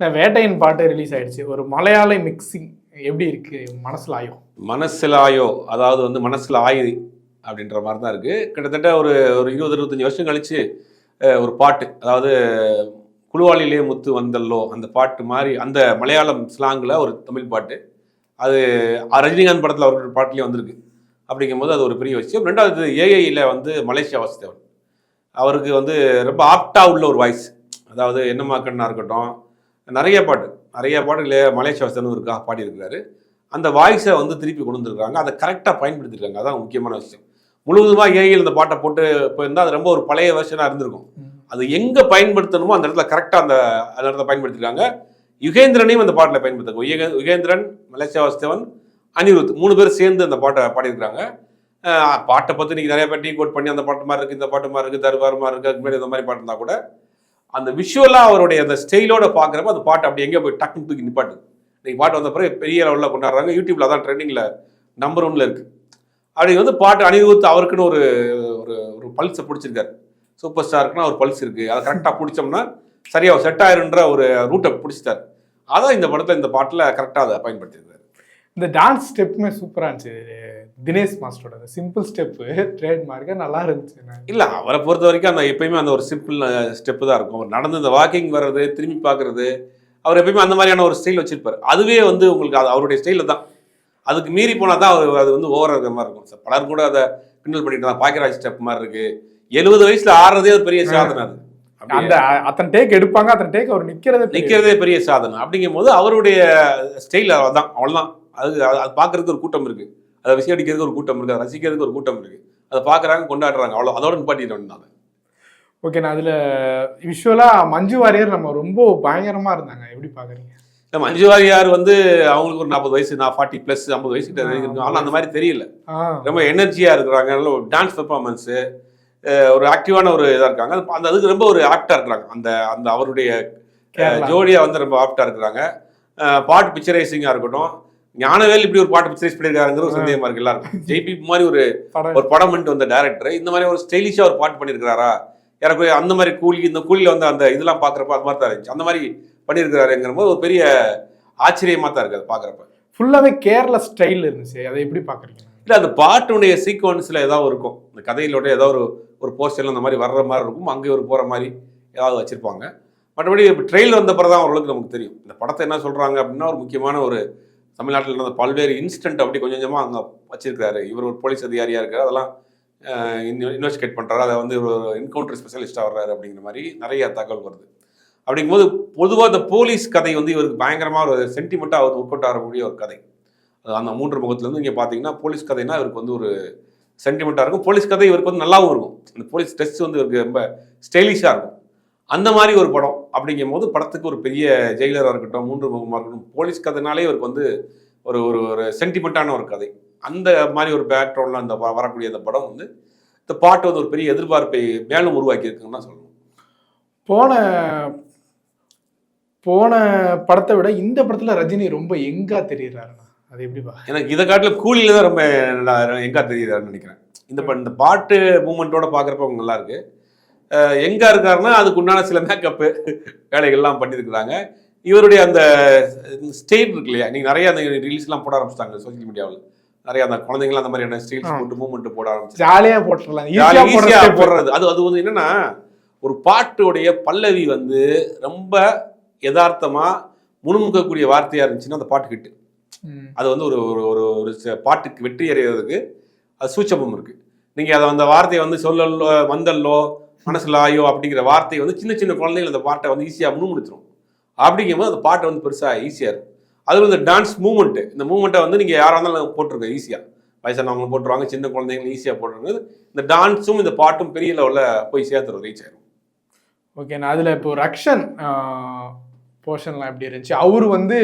இந்த வேட்டையின் பாட்டு ரிலீஸ் ஆயிடுச்சு. ஒரு மலையாள மிக்சிங் எப்படி இருக்கு? மனசுல ஆயும் ஆயோ அதாவது வந்து மனசில் ஆயுதி அப்படின்ற மாதிரி தான் இருக்குது கிட்டத்தட்ட ஒரு ஒரு இருபது இருபத்தஞ்சி வருஷம் கழித்து ஒரு பாட்டு அதாவது குழுவாளிலே முத்து வந்தல்லோ அந்த பாட்டு மாதிரி அந்த மலையாளம் ஸ்லாங்கில் ஒரு தமிழ் பாட்டு. அது ரஜினிகாந்த் படத்தில் அவரோட பாட்டுலேயும் வந்திருக்கு. அப்படிங்கும்போது அது ஒரு பெரிய விஷயம். ரெண்டாவது ஏஐயில் வந்து மலேசியா வாசுதேவன் அவருக்கு வந்து ரொம்ப ஆப்டாக உள்ள ஒரு வாய்ஸ் அதாவது என்னம்மா கண்ணாக இருக்கட்டும் நிறைய பாட்டு நிறைய பாட்டுகளே மலேசியா வாசுதேவன் இருக்கா பாடியிருக்கிறாரு. அந்த வாய்ஸை வந்து திருப்பி கொண்டு வந்திருக்காங்க அதை கரெக்டாக பயன்படுத்திருக்காங்க. அதான் முக்கியமான விஷயம். முழுவதுமாக ஏஐயில் இந்த பாட்டை போட்டு போயிருந்தால் அது ரொம்ப ஒரு பழைய வருஷனாக இருந்திருக்கும். அது எங்கே பயன்படுத்தணுமோ அந்த இடத்துல கரெக்டாக அந்த அந்த இடத்துல பயன்படுத்திருக்காங்க. யுகேந்திரனையும் அந்த பாட்டில் பயன்படுத்துங்க யுகே- யுகேந்திரன் மலேசியா வாசுதேவன் அனிருத் மூணு பேர் சேர்ந்து அந்த பாட்டை பாடியிருக்கிறாங்க. பாட்டை பற்றி நீங்கள் நிறைய பேர் டீ கோட் பண்ணி அந்த பாட்டு மாதிரி இருக்குது இந்த பாட்டு மாதிரி இருக்குது தருவார் மாதிரி இருக்குது அதுக்கு முன்னாடி இந்த மாதிரி பாட்டு இருந்தால் கூட அந்த விஷுவலாக அவருடைய அந்த ஸ்டைலோட பார்க்குறப்ப அந்த பாட்டு அப்படி எங்கே போய் டக்குன்னு தூக்கி நிப்பாட்டுது. இன்னைக்கு பாட்டு வந்த பிறகு பெரிய லெவலில் கொண்டாடுறாங்க. யூடியூப்ல அதான் ட்ரெண்டிங்கில் நம்பர் ஒன்ல இருக்கு. அப்படி வந்து பாட்டு அனிருத் அவருக்குன்னு ஒரு ஒரு ஒரு பல்ஸை பிடிச்சிருக்காரு. சூப்பர் ஸ்டாருக்குன்னா ஒரு பல்ஸ் இருக்கு. அதை கரெக்டாக பிடிச்சோம்னா சரியா செட் ஆயிருன்ற ஒரு ரூட்டை பிடிச்சிட்டார். அதான் இந்த படத்தில் இந்த பாட்டில் கரெக்டாக அதை பயன்படுத்தியிருக்காரு. இந்த டான்ஸ் ஸ்டெப்புமே சூப்பரா இருந்துச்சு. தினேஷ் மாஸ்டரோட அந்த சிம்பிள் ஸ்டெப்பு ட்ரேட்மார்க்கு நல்லா இருந்துச்சு. இல்லை அவரை பொறுத்த வரைக்கும் அந்த எப்பயுமே அந்த ஒரு சிம்பிள் ஸ்டெப்பு தான் இருக்கும். அவர் நடந்து இந்த வாக்கிங் வர்றது திரும்பி பார்க்கறது அவர் எப்பயுமே அந்த மாதிரியான ஒரு ஸ்டைல் வச்சிருப்பார். அதுவே வந்து உங்களுக்கு அது அவருடைய ஸ்டைலில் தான். அதுக்கு மீறி போனால் தான் அவர் அது வந்து ஓவர் இருக்கிற மாதிரி இருக்கும். சார் பலர் கூட அதை கிண்டல் பண்ணிட்டு தான் பாக்கியராஜ் ஸ்டெப் மாதிரி இருக்கு. எழுபது வயசுல ஆடுறதே ஒரு பெரிய சாதனை அது. அந்த அத்தனை டேக் எடுப்பாங்க அத்தனை டேக் அவர் நிக்கிறதே பெரிய நிற்கிறதே பெரிய சாதனை. அப்படிங்கும்போது அவருடைய ஸ்டைல் அதான். அவ்வளோதான் அது அது பார்க்கறதுக்கு ஒரு கூட்டம் இருக்கு. அதை விசையடிக்கிறதுக்கு ஒரு கூட்டம் இருக்கு அதை ரசிக்கிறதுக்கு ஒரு கூட்டம் இருக்கு. அதை பார்க்குறாங்க கொண்டாடுறாங்க. அவ்வளோ அதோட நிப்பாட்டிட்டு நான் ஓகே நான் அதுல விஷுவலா மஞ்சு வாரியர் நம்ம ரொம்ப பயங்கரமா இருந்தாங்க. எப்படி பாக்குறீங்க இல்ல, மஞ்சு வாரியார் வந்து அவங்களுக்கு ஒரு நாற்பது வயசு நான் ஃபார்ட்டி ப்ளஸ் ஐம்பது வயசு ஆனால் அந்த மாதிரி தெரியல. ரொம்ப எனர்ஜியாக இருக்கிறாங்க. நல்ல ஒரு டான்ஸ் பெர்ஃபார்மன்ஸு ஒரு ஆக்டிவான ஒரு இதாக இருக்காங்க. அந்த அதுக்கு ரொம்ப ஒரு ஆப்டாக இருக்கிறாங்க. அந்த அந்த அவருடைய. ஜோடியாக வந்து ரொம்ப ஆப்டாக இருக்கிறாங்க. பாட்டு பிக்சரைசிங்காக இருக்கட்டும். ஞானவேல் இப்படி ஒரு பாட்டு பிக்சரைஸ் பண்ணியிருக்காருங்கிற ஒரு சந்தேகமா இருக்கு எல்லாருக்கும். ஜெய்பி மாதிரி ஒரு ஒரு படம் பண்ணிட்டு வந்த டேரக்டர் இந்த மாதிரி ஒரு ஸ்டைலிஷாக ஒரு பாட்டு பண்ணியிருக்கிறாரா? எனக்கு அந்த மாதிரி கூலி இந்த கூலியில் வந்து அந்த இதெல்லாம் பார்க்குறப்ப அது மாதிரி தான் இருந்துச்சு. அந்த மாதிரி பண்ணியிருக்கிறாருங்கிற போது ஒரு பெரிய ஆச்சரியமாக தான் இருக்குது அது பார்க்குறப்ப ஃபுல்லாவே கேரளா ஸ்டைல் இருந்துச்சு. அதை எப்படி பாக்குறீங்க? இல்லை அந்த பாட்டுடைய சீக்வன்ஸில் ஏதாவது இருக்கும். இந்த கதையிலோட ஏதாவது ஒரு ஒரு போஸ்டரில் அந்த மாதிரி வர்ற மாதிரி இருக்கும். அங்கே ஒரு போகிற மாதிரி ஏதாவது வச்சுருப்பாங்க. மற்றபடி இப்போ ட்ரெயிலர் வந்த பிறகு தான் ஓரளவுக்கு நமக்கு தெரியும். இந்த படத்தை என்ன சொல்கிறாங்க அப்படின்னா ஒரு முக்கியமான ஒரு தமிழ்நாட்டில் நடந்த பல்வேறு இன்ஸ்டன்ட் அப்படி கொஞ்சம் கொஞ்சமாக அங்கே வச்சிருக்கிறாரு. இவர் ஒரு போலீஸ் அதிகாரியாக இருக்கார். அதெல்லாம் இன்வெஸ்டிகேட் பண்ணுறாரு அதை வந்து ஒரு என்கவுண்டர் ஸ்பெஷலிஸ்ட்டாக வர்றாரு அப்படிங்கிற மாதிரி நிறைய தகவல் வருது. அப்படிங்கும்போது பொதுவாக இந்த போலீஸ் கதை வந்து இவருக்கு பயங்கரமாக ஒரு சென்டிமெண்ட்டாக அவர் ஒர்க் அவுட் ஆகக்கூடிய ஒரு கதை. அது அந்த மூன்று முகத்துலேருந்து இங்கே பார்த்தீங்கன்னா போலீஸ் கதைனா இவருக்கு வந்து ஒரு சென்டிமெண்ட்டாக இருக்கும். போலீஸ் கதை இவருக்கு வந்து நல்லாவும் இருக்கும். அந்த போலீஸ் ட்ரெஸ் வந்து இவருக்கு ரொம்ப ஸ்டைலிஷாக இருக்கும். அந்த மாதிரி ஒரு படம் அப்படிங்கும் போது படத்துக்கு ஒரு பெரிய ஜெயிலராக இருக்கட்டும் மூன்று முகமாக இருக்கட்டும் போலீஸ் கதைனாலே இவருக்கு வந்து ஒரு ஒரு ஒரு சென்டிமெண்ட்டான ஒரு கதை. அந்த மாதிரி ஒரு பேக்ரவுண்டில் அந்த வரக்கூடிய அந்த படம் வந்து இந்த பாட்டு வந்து ஒரு பெரிய எதிர்பார்ப்பை மேலும் உருவாக்கி இருக்குன்னு தான் சொல்லணும். போன போன படத்தை விட இந்த படத்துல ரஜினி ரொம்ப எங்கா தெரியுறாருண்ணா? அது எப்படி பா எனக்கு இதை காட்டில் கூலியில் தான் ரொம்ப நல்லா- எங்கா தெரியுதான்னு நினைக்கிறேன். இந்த இந்த பாட்டு மூமெண்ட்டோட பார்க்குறப்ப அவங்க நல்லா இருக்கு. அஹ் எங்க இருக்காருன்னா அதுக்கு உண்டான சில மேக்கப்பு வேலைகள்லாம் பண்ணியிருக்கிறாங்க இவருடைய அந்த ஸ்டைல் இருக்கு இல்லையா? நீங்கள் நிறைய அந்த ரீல்ஸ்லாம் போட ஆரம்பிச்சிட்டாங்க சோஷியல் மீடியாவில் நிறைய அந்த குழந்தைங்களாம் அந்த மாதிரியான ஸ்டைல்ஸ். போட்டு மூமெண்ட் போட ஆரம்பிச்சு ஜாலியா போட்டுடலாம் ஈஸியா ஈஸியா போடுறது. அது அது வந்து என்னன்னா ஒரு பாட்டுடைய பல்லவி வந்து ரொம்ப யதார்த்தமா முணுமுக்கக்கூடிய வார்த்தையா இருந்துச்சுன்னா அந்த பாட்டு கிட்டு. அது வந்து ஒரு ஒரு ஒரு ஒரு பாட்டுக்கு வெற்றி அடைகிறதுக்கு அது சூச்சமம் இருக்கு. நீங்க அதை அந்த வார்த்தையை வந்து சொல்லல்லோ வந்தல்லோ மனசில் ஆயோ அப்படிங்கிற வார்த்தையை வந்து சின்ன சின்ன குழந்தைகள் அந்த பாட்டை வந்து ஈஸியாக முணுமுணுத்துரும். அப்படிங்கும்போது அந்த பாட்டை வந்து பெருசாக ஈஸியாக இருக்கும். அது வந்து டான்ஸ் மூமெண்ட்டு இந்த மூமெண்ட்டை வந்து நீங்கள் யாராக இருந்தாலும் போட்டிருக்கோம் ஈஸியாக வயசானவங்க போட்டுருவாங்க சின்ன குழந்தைங்களும் ஈஸியாக போட்டுருங்க இந்த டான்ஸும் இந்த பாட்டும் பெரிய லெவலில் போய் சேர்த்துரும் ரீச் ஓகே ஓகேண்ணா அதில் இப்போ ரக்ஷன் போர்ஷன்லாம் எப்படி இருந்துச்சு? அவர் வந்து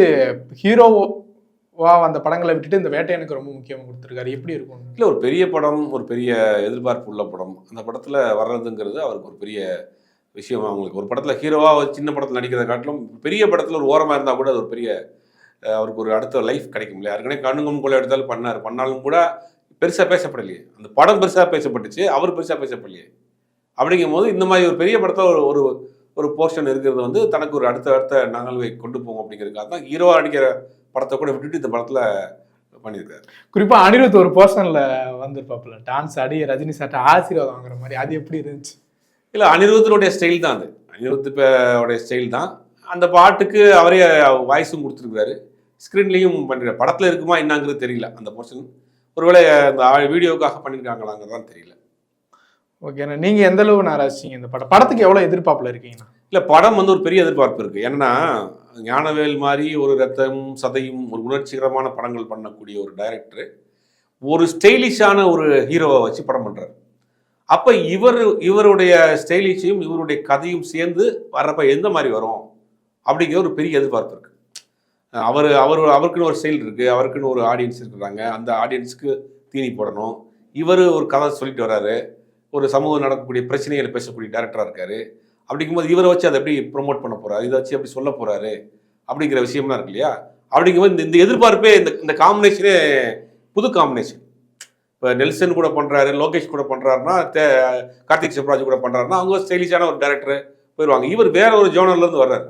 ஹீரோ வா அந்த படங்களை விட்டுட்டு இந்த வேட்டை எனக்கு ரொம்ப முக்கியமாக கொடுத்துருக்காரு. எப்படி இருக்கும்? இல்லை ஒரு பெரிய படம் ஒரு பெரிய எதிர்பார்ப்பு உள்ள படம். அந்த படத்தில் வர்றதுங்கிறது அவருக்கு ஒரு பெரிய விஷயம் அவங்களுக்கு. ஒரு படத்தில் ஹீரோவாக சின்ன படத்தில் நடிக்கிறத காட்டிலும் பெரிய படத்தில் ஒரு ஓரமாக இருந்தால் கூட அது ஒரு பெரிய அவருக்கு ஒரு அடுத்த லைஃப் கிடைக்கும் இல்லையா? ஏற்கனவே கண்ணுங்கும் கொலை எடுத்தாலும் பண்ணார். பண்ணாலும் கூட பெருசாக பேசப்படலையே. அந்த படம் பெருசாக பேசப்பட்டுச்சு அவர் பெருசாக பேசப்படலையே. அப்படிங்கும்போது இந்த மாதிரி ஒரு பெரிய படத்தில் ஒரு ஒரு ஒரு போர்ஷன் இருக்கிறது வந்து தனக்கு ஒரு அடுத்த அடுத்த நகல்வை கொண்டு போகும் அப்படிங்கிறதுக்காக தான் ஹீரோவா நடிக்கிற படத்தை கூட விட்டுட்டு இந்த படத்துல பண்ணியிருக்காரு. குறிப்பா அனிருத் ஒரு போர்ஷன்ல வந்திருப்பாப்புல. டான்ஸ் ஆடி ரஜினி சார்ட்ட ஆசீர்வாதம் வாங்குற மாதிரி. அது எப்படி இருந்துச்சு? இல்லை அனிருத்தனுடைய ஸ்டைல் தான் அது. அனிருத் உடைய ஸ்டைல் தான். அந்த பாட்டுக்கு அவரே வாய்ஸும் கொடுத்துருக்காரு ஸ்க்ரீன்லேயும் பண்ணிருக்காரு. படத்தில் இருக்குமா என்னங்கிறது தெரியல. அந்த போர்ஷன் ஒருவேளை அந்த வீடியோக்காக பண்ணியிருக்காங்களாங்கிறதான் தெரியல. ஓகேண்ணா நீங்க எந்த அளவு நான் ரசிச்சீங்க இந்த படம்? படத்துக்கு எவ்வளவு எதிர்பார்ப்புல இருக்கீங்கண்ணா இல்லை படம் வந்து ஒரு பெரிய எதிர்பார்ப்பு இருக்குது ஏன்னா ஞானவேல் மாதிரி ஒரு ரத்தம் சதையும் ஒரு உணர்ச்சிகரமான படங்கள் பண்ணக்கூடிய ஒரு டைரக்டர் ஒரு ஸ்டைலிஷான ஒரு ஹீரோவை வச்சு படம் பண்ணுறாரு அப்போ இவர் இவருடைய ஸ்டைலிஷையும் இவருடைய கதையும் சேர்ந்து வர்றப்ப எந்த மாதிரி வரும்? அப்படிங்கிற ஒரு பெரிய எதிர்பார்ப்பு இருக்குது அவர் அவர் அவருக்குன்னு ஒரு ஸ்டைல் இருக்குது அவருக்குன்னு ஒரு ஆடியன்ஸ் இருக்கிறாங்க அந்த ஆடியன்ஸுக்கு தீனி போடணும். இவர் ஒரு கதை சொல்லிட்டு வர்றாரு. ஒரு சமூகம் நடக்கக்கூடிய பிரச்சனைகளை பேசக்கூடிய டேரக்டராக இருக்காரு. அப்படிங்கும்போது இவரை வச்சு அதை எப்படி ப்ரொமோட் பண்ண போறாரு? இதை வச்சு எப்படி சொல்ல போறாரு? அப்படிங்கிற விஷயம்லாம் இருக்கு இல்லையா? அப்படிங்கும்போது இந்த இந்த எதிர்பார்ப்பே இந்த இந்த காம்பினேஷனே புது காம்பினேஷன் இப்போ நெல்சன் கூட பண்றாரு லோகேஷ் கூட பண்றாருன்னா தே கார்த்திக் சிவராஜ் கூட பண்றாருன்னா அவங்க ஸ்டைலிஷான ஒரு டேரக்டர் போயிடுவாங்க. இவர் வேற ஒரு ஜோனர்ல இருந்து வர்றாரு.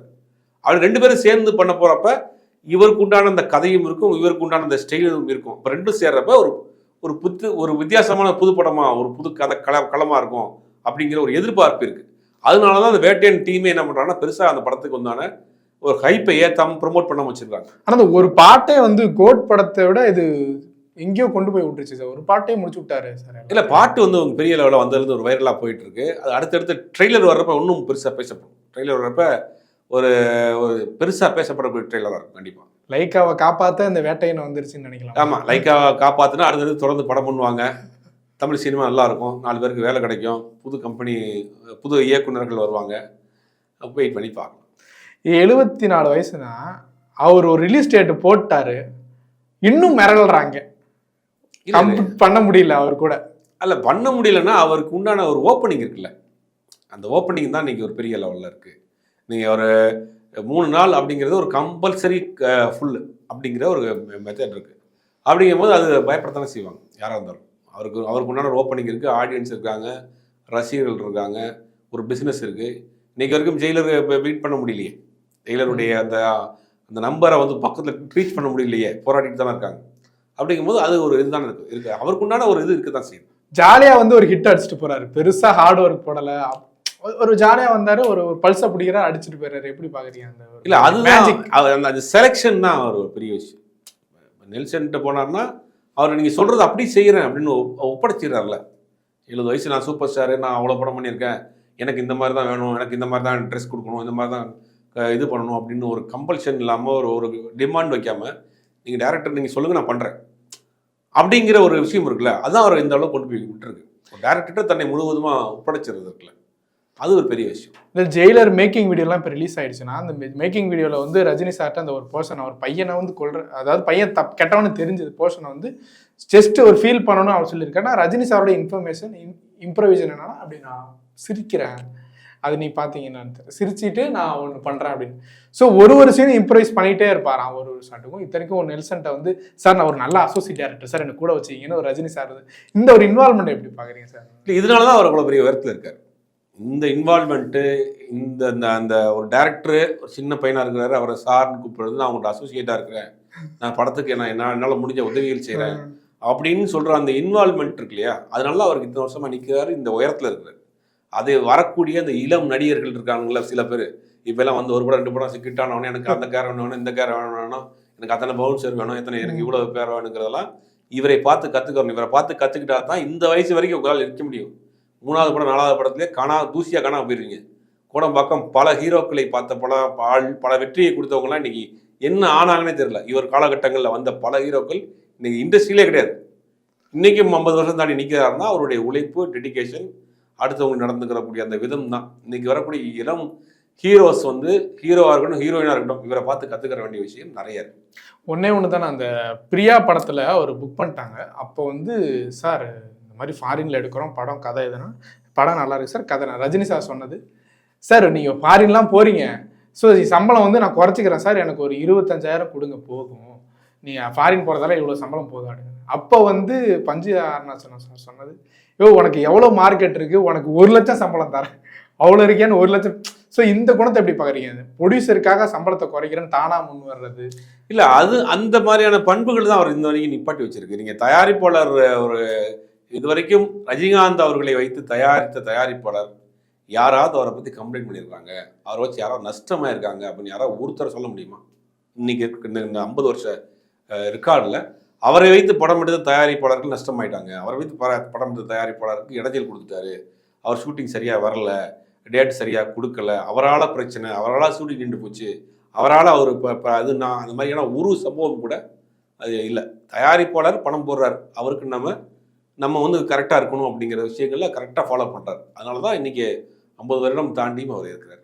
அவர் ரெண்டு பேரும் சேர்ந்து பண்ண போறப்ப இவருக்கு உண்டான அந்த கதையும் இருக்கும் இவருக்கு உண்டான அந்த ஸ்டைலும் இருக்கும். இப்போ ரெண்டும் சேர்றப்ப ஒரு ஒரு புத்து ஒரு வித்தியாசமான புது ஒரு புது கதை கல களமா இருக்கும் அப்படிங்கிற ஒரு எதிர்பார்ப்பு இருக்கு. அதனால தான் அந்த வேட்டையன் டீமே என்ன பண்றாங்கன்னா பெருசா அந்த படத்துக்கு வந்தான ஒரு ஹைப்பை ஏத்தாம ப்ரோமோட் பண்ணாம வச்சிருக்காங்க. ஆனா அந்த ஒரு பாட்டே வந்து கோட் படத்தை விட இது எங்கேயோ கொண்டு போய் விட்டுருச்சு சார். ஒரு பாட்டே முடிச்சு விட்டாரு சார் இல்ல பாட்டு வந்து பெரிய லெவலில் வந்ததுலேருந்து ஒரு வைரலாக போயிட்டு இருக்கு அது அடுத்தடுத்து ட்ரெய்லர் வர்றப்ப இன்னும் பெருசா பேசப்படும். ட்ரெய்லர் வர்றப்ப ஒரு ஒரு பெருசா பேசப்படக்கூடிய ட்ரெய்லராக இருக்கும் கண்டிப்பா. லைக்காவை காப்பாத்த இந்த வேட்டையனை வந்துருச்சுன்னு நினைக்கலாம். ஆமா லைக்கா காப்பாத்துனா அடுத்தது தொடர்ந்து படம் பண்ணுவாங்க. தமிழ் சினிமா நல்லா இருக்கும் நாலு பேருக்கு வேலை கிடைக்கும். புது கம்பெனி புது இயக்குனர்கள் வருவாங்க. வெயிட் பண்ணி பார்க்கலாம். எழுபத்தி நாலு வயசுனா அவர் ஒரு ரிலீஸ் டேட் போட்டாரு. இன்னும் மிரள்றாங்க. பண்ண முடியல அவர் கூட. அல்ல பண்ண முடியலன்னா அவருக்கு உண்டான ஒரு ஓப்பனிங் இருக்குல்ல. அந்த ஓப்பனிங் தான் இன்னைக்கு ஒரு பெரிய லெவலில் இருக்கு. நீங்கள் ஒரு மூணு நாள் அப்படிங்கிறது ஒரு கம்பல்சரி ஃபுல் அப்படிங்கிற ஒரு மெத்தட் இருக்கு. அப்படிங்கும்போது அது பயப்படத்தானே செய்வாங்க யாராக இருந்தாலும். அவருக்கு அவருக்கு உண்டான ஒரு ஓப்பனிங் இருக்கு ஆடியன்ஸ் இருக்காங்க ரசிகர்கள் இருக்காங்க ஒரு பிஸ்னஸ் இருக்கு. இன்னைக்கு வரைக்கும் ஜெயிலர் பீட் பண்ண முடியலையே. ஜெயிலருடைய அந்த அந்த நம்பரை வந்து பக்கத்தில் ரீச் பண்ண முடியலையே போராடிட்டு தானே இருக்காங்க. அப்படிங்கும்போது அது ஒரு இதுதானே இருக்கு. இருக்கு. அவருக்கு உண்டான ஒரு இது இருக்கு தான் செய்யும். ஜாலியா வந்து ஒரு ஹிட் அடிச்சுட்டு போறாரு. பெருசா ஹார்ட் ஒர்க் போடல. ஒரு ஜாலியா வந்தாரு ஒரு பல்ச பிடிக்கிறாரு அடிச்சுட்டு போயிறாரு எப்படி பாக்குறீங்க அந்த இல்ல? அது- அந்த- அந்த செலெக்ஷன் தான் அவர் ஒரு பெரிய விஷயம். நெல்சன்கிட்ட போனார்னா அவர் நீங்கள் சொல்கிறது அப்படி செய்கிறேன் அப்படின்னு ஒப்- ஒப்படைச்சிடுறாருல. எழுபது வயசு நான் சூப்பர் ஸ்டார் நான் அவ்வளோ படம் பண்ணியிருக்கேன். எனக்கு இந்த மாதிரி தான் வேணும் எனக்கு இந்த மாதிரி தான் ட்ரெஸ் கொடுக்கணும் இந்த மாதிரி தான் இது பண்ணணும் அப்படின்னு ஒரு கம்பல்ஷன் இல்லாமல் ஒரு ஒரு டிமாண்ட் வைக்காமல் நீங்கள் டேரக்டர் நீங்கள் சொல்லுங்கள் நான் பண்ணுறேன் அப்படிங்கிற ஒரு விஷயம் இருக்குல்ல அதுதான் அவர் இந்த அளவுக்கு கொண்டு போய் விட்டுருக்கு. டேரக்டர்கிட்ட தன்னை முழுவதுமாக ஒப்படைச்சிருது இருக்குல்ல அது ஒரு பெரிய விஷயம். இந்த ஜெயிலர் மேக்கிங் வீடியோலாம் இப்போ ரிலீஸ் ஆயிடுச்சுன்னா அந்த மேக்கிங் வீடியோவில் வந்து ரஜினி சார்ட்ட அந்த ஒரு பர்சன் அவர் பையனை வந்து கொள்ற அதாவது பையன் தப் கெட்டவனு தெரிஞ்சது பர்சனை வந்து ஜஸ்ட் ஒரு ஃபீல் பண்ணணும்னு அவர் சொல்லியிருக்காரு நான் ரஜினி சாரோட இன்ஃபர்மேஷன் இம்ப்ரவைசன் என்னன்னா அப்படி நான் சிரிக்கிறேன். அது நீ பார்த்தீங்கன்னா சிரிச்சிட்டு நான் ஒன்று பண்ணுறேன் அப்படின்னு. ஸோ ஒரு ஒரு சீனும் இம்ப்ரவைஸ் பண்ணிகிட்டே இருப்பாராம் ஒரு ஒரு ஷாட்டுக்கும் இத்தனைக்கும் ஒரு நெல்சன்ட்ட வந்து சார் நான் ஒரு நல்ல அசோசியேட் டேரக்டர் சார் எனக்கு கூட வச்சிங்கன்னு ஒரு ரஜினி சார் இந்த ஒரு இன்வால்மெண்ட் எப்படி பார்க்குறீங்க சார் இல்லை இதனால தான் அவர் அவ்வளோ பெரிய உயரத்தில் இருக்கார். இந்த இன்வால்மெண்ட்டு இந்த அந்த அந்த ஒரு டேரக்டரு ஒரு சின்ன பையனாக இருக்கிறாரு அவரை சார்னு கூப்பிடுறது நான் அவங்களோட அசோசியேட்டாக இருக்கிறேன். நான் படத்துக்கு நான் என்ன என்னால் முடிஞ்ச உதவிகள் செய்கிறேன் அப்படின்னு சொல்கிற அந்த இன்வால்மெண்ட் இருக்கு இல்லையா? அதனால தான் அவருக்கு இத்தனை வருஷமாக நிற்கிறாரு இந்த உயரத்தில் இருக்கிறார். அது வரக்கூடிய அந்த இளம் நடிகர்கள் இருக்காங்களா சில பேர். இப்போல்லாம் வந்து ஒரு படம் ரெண்டு படம் சிக்கிட்டானவனே எனக்கு அந்த கேர் வேணும் இந்த கேர் வேணும் எனக்கு அத்தனை பவுன்சர் வேணும் எத்தனை எனக்கு இவ்வளோ பேர் வேணுங்கிறதெல்லாம் இவரை பார்த்து கற்றுக்கணும் இவரை பார்த்து கற்றுக்கிட்டா தான் இந்த வயசு வரைக்கும் உங்களால் இருக்க முடியும். மூணாவது படம் நாலாவது படத்துலேயே காணா தூசியாக காணாம போயிருவீங்க. கோடம்பாக்கம் பல ஹீரோக்களை பார்த்த பல ஆள் பல வெற்றியை கொடுத்தவங்கலாம் இன்னைக்கு என்ன ஆனாங்கன்னே தெரியல. இவர் காலகட்டங்களில் வந்த பல ஹீரோக்கள் இன்னைக்கு இண்டஸ்ட்ரியிலே கிடையாது. இன்றைக்கும் ஐம்பது வருஷம் தாண்டி நிற்கிறாருன்னா அவருடைய உழைப்பு டெடிகேஷன் அடுத்தவங்க நடந்துக்கிறக்கூடிய அந்த விதம் தான். இன்னைக்கு வரக்கூடிய இளம் ஹீரோஸ் வந்து ஹீரோவாக இருக்கட்டும் ஹீரோயினாக இருக்கட்டும் இவரை பார்த்து கற்றுக்கிற வேண்டிய விஷயம் நிறைய இருக்கு. ஒண்ணே ஒன்று தானே அந்த பிரியா படத்தில் அவர் புக் பண்ணிட்டாங்க. அப்போ வந்து சார் இந்த மாதிரி ஃபாரின்ல எடுக்கிறோம் படம் கதை எதுனா படம் நல்லா இருக்கு. சார் கதை நான் ரஜினி சார் சொன்னது. சார் நீங்கள் ஃபாரின்லாம் போறீங்க. ஸோ சம்பளம் வந்து நான் குறைச்சிக்கிறேன் சார். எனக்கு ஒரு இருபத்தஞ்சாயிரம் கொடுங்க போதும். நீங்கள் ஃபாரின் போகிறதால இவ்வளோ சம்பளம் போதும் அப்படின்னு. அப்போ வந்து பஞ்சு அருணாச்சலம் சார் சொன்னது. யோ உனக்கு எவ்வளோ மார்க்கெட் இருக்கு? உனக்கு ஒரு லட்சம் சம்பளம் தரேன். அவ்வளோ இருக்கேன்னு ஒரு லட்சம். ஸோ இந்த குணத்தை எப்படி பார்க்குறீங்க ப்ரொடியூசருக்காக சம்பளத்தை குறைக்கிறேன்னு தானா முன் வர்றது? இல்லை அது அந்த மாதிரியான பண்புகள் தான் அவர் இந்த வரைக்கும் நிப்பாட்டி வச்சிருக்கு. நீங்கள் தயாரிப்பாளர் ஒரு இதுவரைக்கும் ரஜினிகாந்த் அவர்களை வைத்து தயாரித்த தயாரிப்பாளர் யாராவது அவரை பற்றி கம்ப்ளைண்ட் பண்ணியிருக்காங்க. அவரை வச்சு யாராவது நஷ்டமாக இருக்காங்க அப்படின்னு யாராவது ஒருத்தர் சொல்ல முடியுமா? இன்னைக்கு இந்த- இந்த ஐம்பது வருஷ ரெக்கார்டில் அவரை வைத்து படம் எடுத்த தயாரிப்பாளர்கள் நஷ்டமாயிட்டாங்க. அவரை வைத்து படம் எடுத்த தயாரிப்பாளருக்கு இடைஞ்சல் கொடுத்துட்டாரு. அவர் ஷூட்டிங் சரியாக வரல டேட் சரியாக கொடுக்கல அவரால் பிரச்சனை அவரால் ஷூட்டிங் நின்று போச்சு அவரால் அவர் இப்போ இப்போ அது நான் அந்த மாதிரியான ஒரு சம்பவம் கூட அது இல்லை. தயாரிப்பாளர் பணம் போடுறார். அவருக்கு நம்ம நம்ம வந்து கரெக்டாக இருக்கணும் அப்படிங்கிற விஷயங்கள்ல கரெக்டாக ஃபாலோ பண்ணுறார் அதனால தான் இன்றைக்கி ஐம்பது வருடம் தாண்டியும் அவர் இருக்கிறார்.